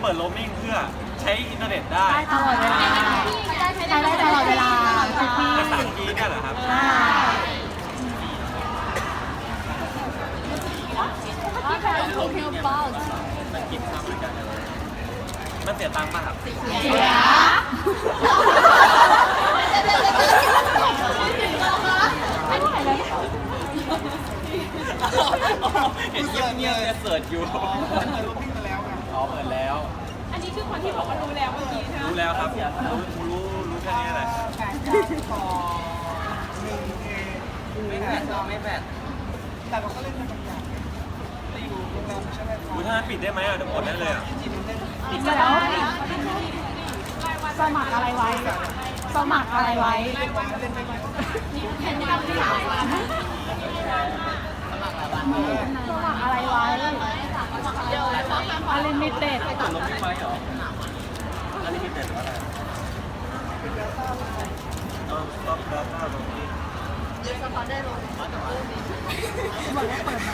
เปิดโรมมิ่งเพื่อใช้อินเทอร์เน็ตได้ได้ตลอดเวลาใช้ได้ตลอดเวลาทุกที่ภาษาจีนเนี่ยเหรอครับอ่ามันเสียตังค์ป่ะครับเสียเห็นเงียบเงียบเนี่ยเสิร์ชอยู่ อ๋อเปิดแล้ว อันนี้คือคนที่บอกว่ารู้แล้วเมื่อกี้ใช่ไหมรู้แล้วครับ รู้รู้รู้แค่นี้แหละไม่แบดไม่แบดแต่เราก็เล่นเป็นบางอย่างตีอยู่โรงแรมใช่ไหมอุ้ยถ้ามันปิดได้ไหมอะเดี๋ยวหมดได้เลยอะจีนเล่นอีกแล้วสมัครอะไรไว้ สมัครอะไรไว้เล่นไปเล่นไปเป็นคำถามสมัครอะไรไว้ อลิมิเต็ดเปิดโรมมิ่ไว้เหรออันนี้มีเด็ดว่าอะไรอ๋อก็ก็ก็โรมมิ่ง